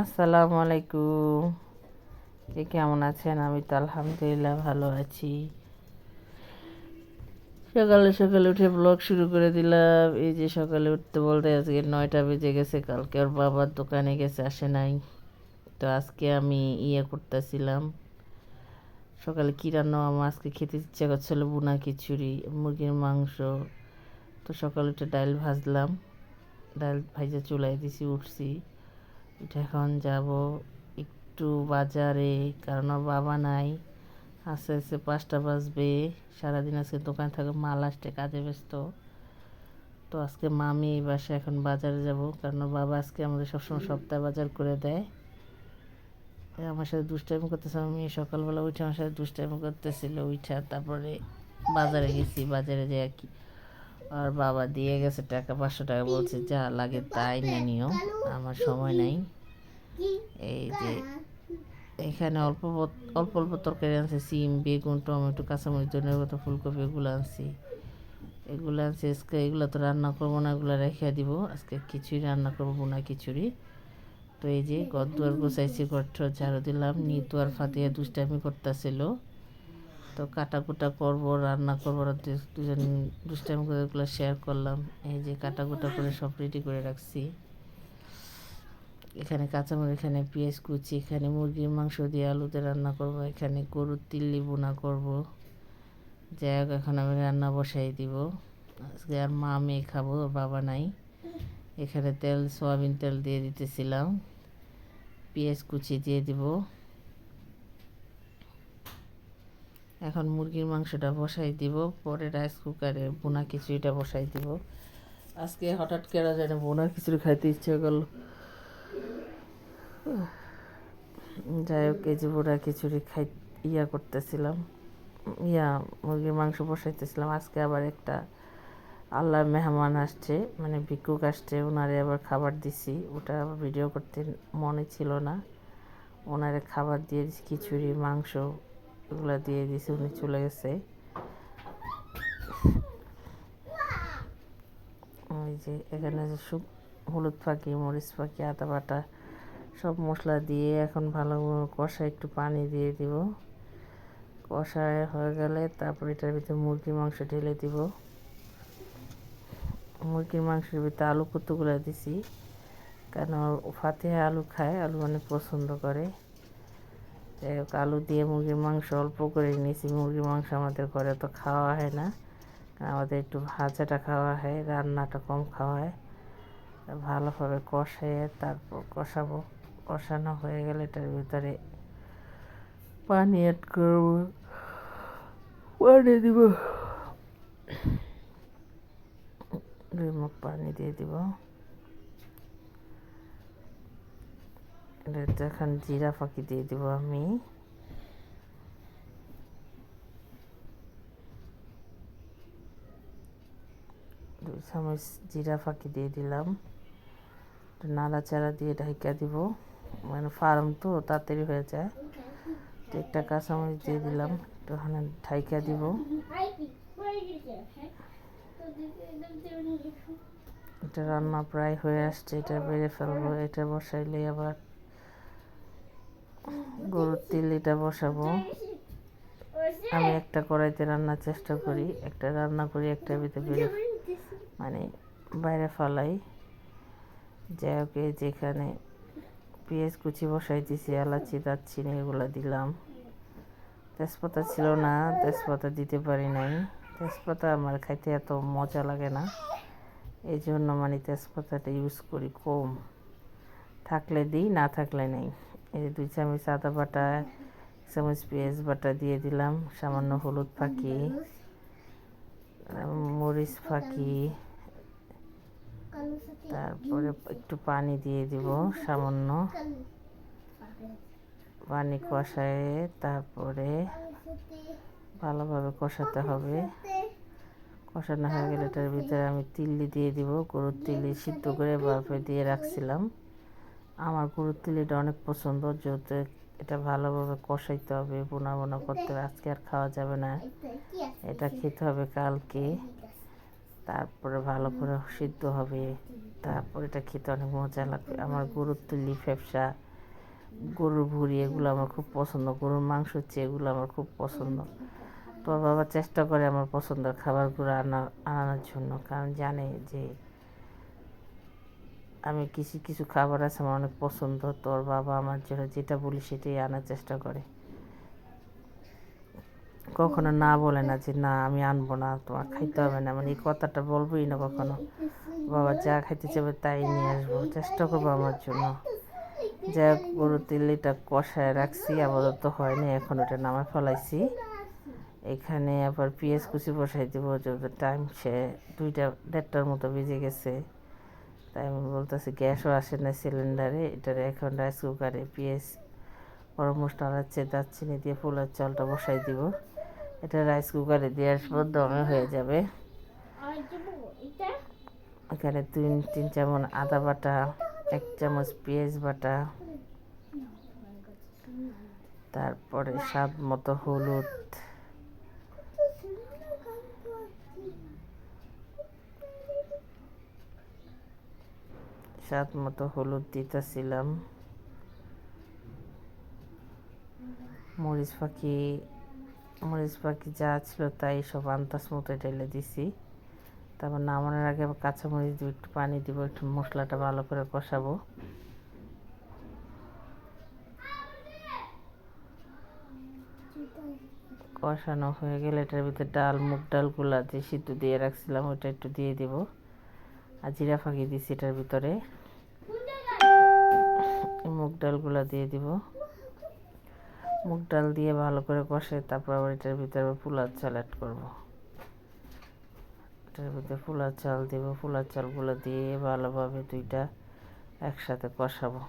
আসসালামু আলাইকুম কে কেমন আছেন? আমি তো আলহামদুলিল্লাহ ভালো আছি। সকালে সকালে উঠে ব্লগ শুরু করে দিলাম। এই যে সকালে উঠতে বলতে আজকে নয়টা বেজে গেছে, কালকে ওর বাবার দোকানে গেছে, আসে নাই। তো আজকে আমি ইয়ে করতেছিলাম। সকালে কী রান্না আমার আজকে খেতে ইচ্ছা করছিল, বুনা খিচুড়ি, মুরগির মাংস। তো সকালে উঠে ডাল ভাজলাম। ডাল ভাজা চুলাই দিছি, উঠছি। এখন যাব একটু বাজারে, কারণ বাবা নাই। আস্তে আস্তে পাঁচটা বাজবে, সারাদিন আজকে দোকান থাকে মাল আসতে কাজে ব্যস্ত। তো আজকে মামি এই বাসায় এখন বাজারে যাব, কারণ বাবা আজকে আমাদের সবসময় সপ্তাহে বাজার করে দেয়। আমার সাথে দুষ্টাইমি করতেছে, আমি সকালবেলা উঠে আমার সাথে দুষ্টাইমি করতেছিল, উঠা তারপরে বাজারে গেছি, বাজারে যে কি আর বাবা দিয়ে গেছে টাকা, পাঁচশো টাকা বলছে, যা লাগে তাই না নিও, আমার সময় নাই। এই যে এখানে অল্প অল্প অল্প তরকারি আনছে, সিম, বেগুন, টমেটো, কাঁচামরিচ ধনের কথা ফুলকপি এগুলো আনছি। এগুলো আনছি, আজকে এগুলো তো রান্না করব না, এগুলো রেখে দিব। আজকে খিচুড়ি রান্না করব বোনা খিচুড়ি। তো এই যে ঘর দুয়ার গোছাইছি ঘরটা ঝাড়ু দিলাম নিতু আর ফাতিয়া দুষ্টামি করতেছিল। তো কাটা কুটা করব, রান্না করব দুজন দুষ্টামি করে ওগুলো শেয়ার করলাম। এই যে কাটা কুটা করে সব রেডি করে রাখছি। এখানে কাঁচামরিচ, এখানে পেঁয়াজ কুচি, এখানে মুরগির মাংস দিয়ে আলুতে রান্না করব, এখানে গরুর তিল্লি বোনা করব। যাই হোক, এখন আমি রান্না বসাই দিব। আজকে আর মা মেয়ে খাব বাবা নাই। এখানে তেল, সয়াবিন তেল দিয়ে দিতেছিলাম। পেঁয়াজ কুচি দিয়ে দিব। এখন মুরগির মাংসটা বসাই দিব, পরে রাইস কুকারে বোনা খিচুড়িটা বসাই দিব। আজকে হঠাৎ কেরা যায় না বোনা খিচুড়ি খাইতে ইচ্ছে করল। যাই হোক, এই যে বোনা খিচুড়ি খাই, ইয়া করতেছিলাম। ইয়া, মুরগির মাংস বসাইতেছিলাম। আজকে আবার একটা আল্লাহর মেহমান আসছে মানে ভিক্ষুক আসছে ওনারে আবার খাবার দিছি। ওটা আবার ভিডিও করতে মনে ছিল না। ওনারে খাবার দিয়ে দিছি, খিচুড়ি, মাংস। এগুলো দিয়ে দিছি, উনি চলে গেছে। ওই যে এখানে যে শুক হলুদ পাখি, মরিচ পাখি, আদা বাটা সব মশলা দিয়ে এখন ভালো কষা একটু পানি দিয়ে দিব। কষায় হয়ে গেলে তারপর এটার ভিতরে মুরগির মাংস ঢেলে দিব। মুরগির মাংসের ভিতরে আলু কুতুগুলো দিছি কেন ফাতিহা আলু খায়, আলু অনেক পছন্দ করে। আলু দিয়ে মুরগির মাংস অল্প করে নিয়েছি মুরগির মাংস আমাদের ঘরে তো খাওয়া হয় না। আমাদের একটু ভাজাটা খাওয়া হয়, রান্নাটা কম খাওয়া হয়। ভালোভাবে কষাইয়ে তারপর কষাবো। কষানো হয়ে গেলে এটার ভিতরে পানি অ্যাড করব। পানি দিব। দুই মুখ পানি দিয়ে দিব। এটা এখন জিরা ফাঁকি দিয়ে দিব আমি। দুই চামচ জিরা ফাঁকি দিয়ে দিলাম। একটু নাড়াচাড়া দিয়ে ঢাইকা দিব। মানে ফার্ম তো তাড়াতাড়ি হয়ে যায়। তো একটা কাঁচামরিচ দিয়ে দিলাম, একটু ওখানে ঢাইকা দিব। এটা রান্না প্রায় হয়ে আসছে, এটা বেড়ে ফেলব, এটা বসাইলে আবার গরুর তিল এটা বসাবো। আমি একটা কড়াইতে রান্নার চেষ্টা করি, একটা রান্না করি, একটা ভিতরে বেড়ে মানে বাইরে ফালাই। যাই হোক যেখানে পেঁয়াজ কুচি বসাই দিছি, এলাচি, দারচিনি এগুলো দিলাম। তেজপাতা ছিল না, তেজপাতা দিতে পারি নাই। তেজপাতা আমার খাইতে এত মজা লাগে না। এই জন্য মানে তেজপাতাটা ইউজ করি কম। থাকলে দিই, না থাকলে নেই। এই যে দুই চামচ আদা বাটা, এক চামচ পেঁয়াজ বাটা দিয়ে দিলাম, সামান্য হলুদ ফাঁকি, মরিচ ফাঁকি, তারপরে একটু পানি দিয়ে দিব সামান্য। পানি কষায় তারপরে ভালোভাবে কষাতে হবে। কষানো হয়ে গেলে এটার ভিতরে আমি তিল্লি দিয়ে দিব, গরুর তিল্লি সিদ্ধ করে বাফে দিয়ে রাখছিলাম। আমার গরুর তিল্লিটা অনেক পছন্দ, যেহেতু এটা ভালোভাবে কষাইতে হবে বোনা বোনা করতে হবে, আজকে আর খাওয়া যাবে না। এটা খেতে হবে কালকে। তারপরে ভালো করে সিদ্ধ হবে। তারপর এটা খেতে অনেক মজা লাগবে। আমার গরুর তুলি, ফ্যাপসা, গরুর ভুড়ি, এগুলো আমার খুব পছন্দ। গরুর মাংস হচ্ছে এগুলো আমার খুব পছন্দ। তোর বাবা চেষ্টা করে আমার পছন্দের খাবারগুলো আনা, আনানোর জন্য। কারণ জানে যে আমি কিছু কিছু খাবার আছে আমার অনেক পছন্দ। তোর বাবা আমার জন্য যেটা বলি সেটাই আনার চেষ্টা করে। কখনো না বলে না যে না আমি আনব না তোমার খাইতে হবে না। মানে এই কথাটা বলবোই না কখনো। বাবা যা খাইতে চাবে তাই নিয়ে আসব। চেষ্টা করব আমার জন্য। যা হোক, গরুর তিল্লিটা কষায় রাখছি আপাতত হয়নি এখন ওটা নামায় ফেলাইছি। এখানে আবার পেঁয়াজ কুচি বসাই দিব টাইম সে দুইটা দেড়টার মতো বেজে গেছে। তাই আমি বলতেছি গ্যাসও আসে না সিলিন্ডারে, এটার এখন রাইস কুকারে পেঁয়াজ, গরম মশলা হচ্ছে দারচিনি দিয়ে ফুলের চালটা বসাই দিব। এটা রাইস কুকারে দিয়ে আসব, দমে হয়ে যাবে। এখানে তিন তিন চামচ আদা বাটা, এক চামচ পেঁয়াজ বাটা, তারপরে স্বাদ মতো হলুদ স্বাদ মতো হলুদ দিতেছিলাম। মরিচ পাখি মরিচ পাখি যা ছিল তাই সব আন্দাজ মতো ঢেলে দিছি। তারপর নামানোর আগে কাঁচামরিচ দিব একটু পানি দিব, একটু মশলাটা ভালো করে কষাবো। কষানো হয়ে গেলে এটার ভিতরে ডাল, মুগ ডালগুলা যে সিদ্ধ দিয়ে রাখছিলাম ওটা একটু দিয়ে দিব। আর জিরা ফাঁকি দিছি এটার ভিতরে। মুগ ডালগুলো দিয়ে দিব। মুগ ডাল দিয়ে ভালো করে কষে তারপর আবার এটার ভিতরে পোলার চাল অ্যাড করব। এটার ভিতরে পোলার চাল দিব। পোলার চালগুলো দিয়ে ভালোভাবে দুইটা একসাথে কষাবো।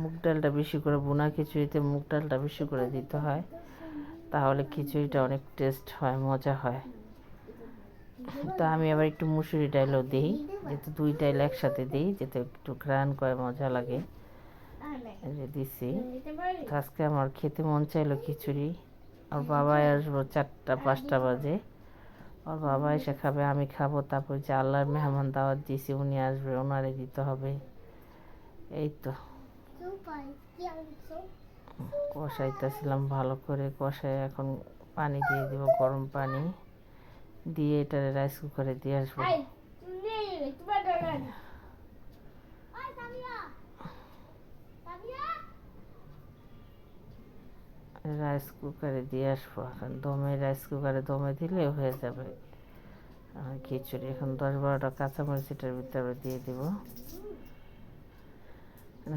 মুগ ডালটা বেশি করে বোনা খিচুড়িতে মুগ ডালটা বেশি করে দিতে হয়। তাহলে খিচুড়িটা অনেক টেস্ট হয়, মজা হয়। তো আমি আবার একটু মুসুরি ডালও দিই, যেহেতু দুই ডাল একসাথে দিই যাতে একটু ঘ্রাণ করে মজা লাগে। দিছি। আজকে আমার খেতে মন চাইলো খিচুড়ি। আর বাবাই আসব চারটা, পাঁচটা বাজে। ওর বাবা এসে খাবে, আমি খাব। তারপর যে আল্লাহর মেহমান দাওয়াত দিয়েছি, উনি আসবে, ওনারে দিতে হবে। এই তো। কষাইতেছিলাম ভালো করে কষাই এখন পানি দিয়ে দিব, গরম পানি। দিয়ে এটা রাইস কুকারে দিয়ে আসব। রাইস কুকারে দিয়ে আসব এখন। দমে রাইস কুকারে দমে দিলে হয়ে যাবে। আর খিচুড়ি এখন দশ বারোটা কাঁচামরিচ এটার ভিতরে দিয়ে দিব।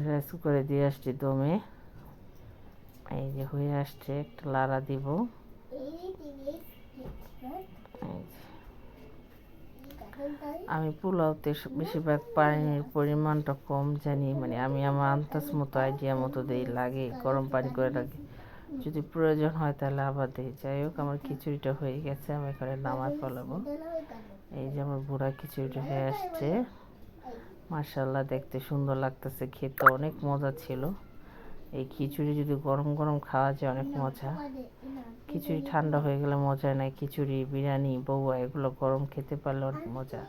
রাইস কুকারে দিয়ে আসছি দমে। এই যে হয়ে আসছে একটা লাড়া দিব। আমি পোলাওতে বেশিরভাগ পানির পরিমাণটা কম জানি মানে আমি আমার আন্দাজ মতো আইডিয়া মতো দিই, লাগে, গরম পানি করে রাখি যদি প্রয়োজন হয় তাহলে আবার দিই। যাই হোক, আমার খিচুড়িটা হয়ে গেছে, আমি এখানে নামাজ ফেলাবো এই যে আমার বুড়া খিচুড়িটা হয়ে আসছে। মার্শাল্লাহ দেখতে সুন্দর লাগতেছে, খেতে অনেক মজা ছিল। এই খিচুড়ি যদি গরম গরম খাওয়া যায় অনেক মজা। খিচুড়ি ঠান্ডা হয়ে গেলে মজা নাই খিচুড়ি বিরিয়ানি বউয়া এগুলো গরম খেতে পারলে অনেক মজা।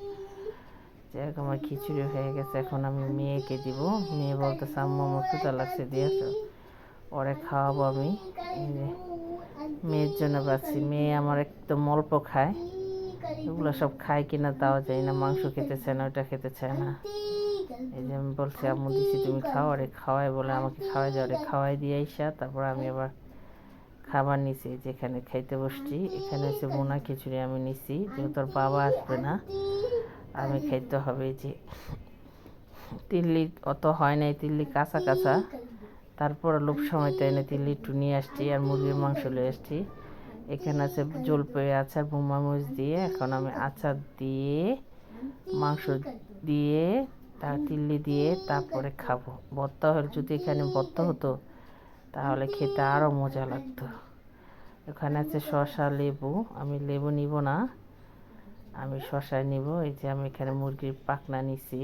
যাই হোক আমার খিচুড়ি হয়ে গেছে এখন আমি মেয়েকে দিব। মেয়ে বলতেছে আম্মু আমার ক্ষুদা লাগছে দিয়েছ? ওরে খাওয়াবো আমি। মেয়ের জন্য পাচ্ছি মেয়ে আমার একদম অল্প খায়। এগুলো সব খায় কিনা তাও যায় না মাংস খেতে চায় না ওটা খেতে চায় না। এই যে আমি বলছি, আম্মু দিছি, তুমি খাও, আরে খাওয়াই বলে আমাকে খাওয়াই যাও রে খাওয়াই দিয়ে আইসা, তারপর আমি আবার খাবার নিছি, যেখানে খাইতে বসছি, এখানে হচ্ছে বোনা খিচুড়ি আমি নিছি, যেহেতু ওর বাবা আসবে না, আমি খাইতে হবে যে তিল্লি অত হয় নাই তিল্লি কাঁচা কাঁচা, তারপর লোক সময় তাই না তিল্লি একটু নিয়ে আসছি আর মুরগির মাংস নিয়ে আসছি, এখানে আছে জলপাই, আচার, বোমা মরিচ দিয়ে, এখন আমি আচার দিয়ে, মাংস দিয়ে তার তিল্লি দিয়ে তারপরে খাব। ভর্তা হলে যদি এখানে ভর্তা হতো, তাহলে খেতে আরও মজা লাগতো। এখানে আছে শসা, লেবু। আমি লেবু নিব না, আমি শসায় নিব। এই যে আমি এখানে মুরগির পাকনা নিছি।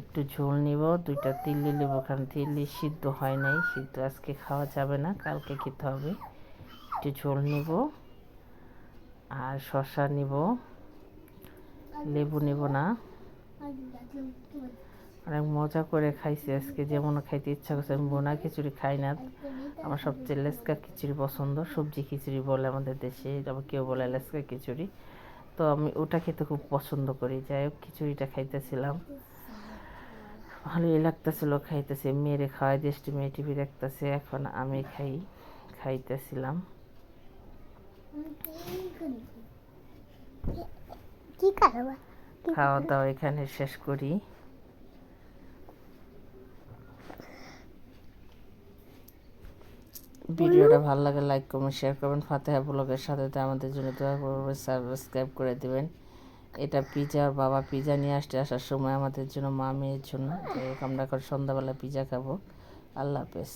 একটু ঝোল নিব, দুইটা তিল্লি নেব। কারণ তিল্লি সিদ্ধ হয় নাই, সিদ্ধ আজকে খাওয়া যাবে না, কালকে খেতে হবে। একটু ঝোল নিব, আর শসা নিব। লেবু নেব না। অনেক মজা করে খাইছি আজকে, যেমন খাইতে ইচ্ছা করছে, আমি বোনা খিচুড়ি খাই না। আমার সবচেয়ে লেসকা খিচুড়ি পছন্দ, সবজি খিচুড়ি বলে আমাদের দেশে, আবার কেউ বলে লেসকা খিচুড়ি। তো আমি ওটা খেতে খুব পছন্দ করি, যাই হোক, খিচুড়িটা খাইতেছিলাম। ভালোই লাগতেছিল খাইতেছে মেরে খাওয়াই দেশটি মেয়ে টিভি দেখতেছে, এখন আমি খাই, খাইতেছিলাম। কি কারবা খাওয়া দাওয়া এখানে শেষ করি। ভিডিওটা ভালো লাগে লাইক কমেন্ট শেয়ার করবেন। ফাতেহা ব্লগের সাথে আমাদের জন্য দোয়া করবেন সাবস্ক্রাইব করে দিবেন। এটা পিজা বাবা পিজা নিয়ে আসতে আসার সময় আমাদের জন্য মা মেয়ের জন্য। আমরা এখন সন্ধ্যাবেলা পিজা খাব। আল্লাহ হাফেজ।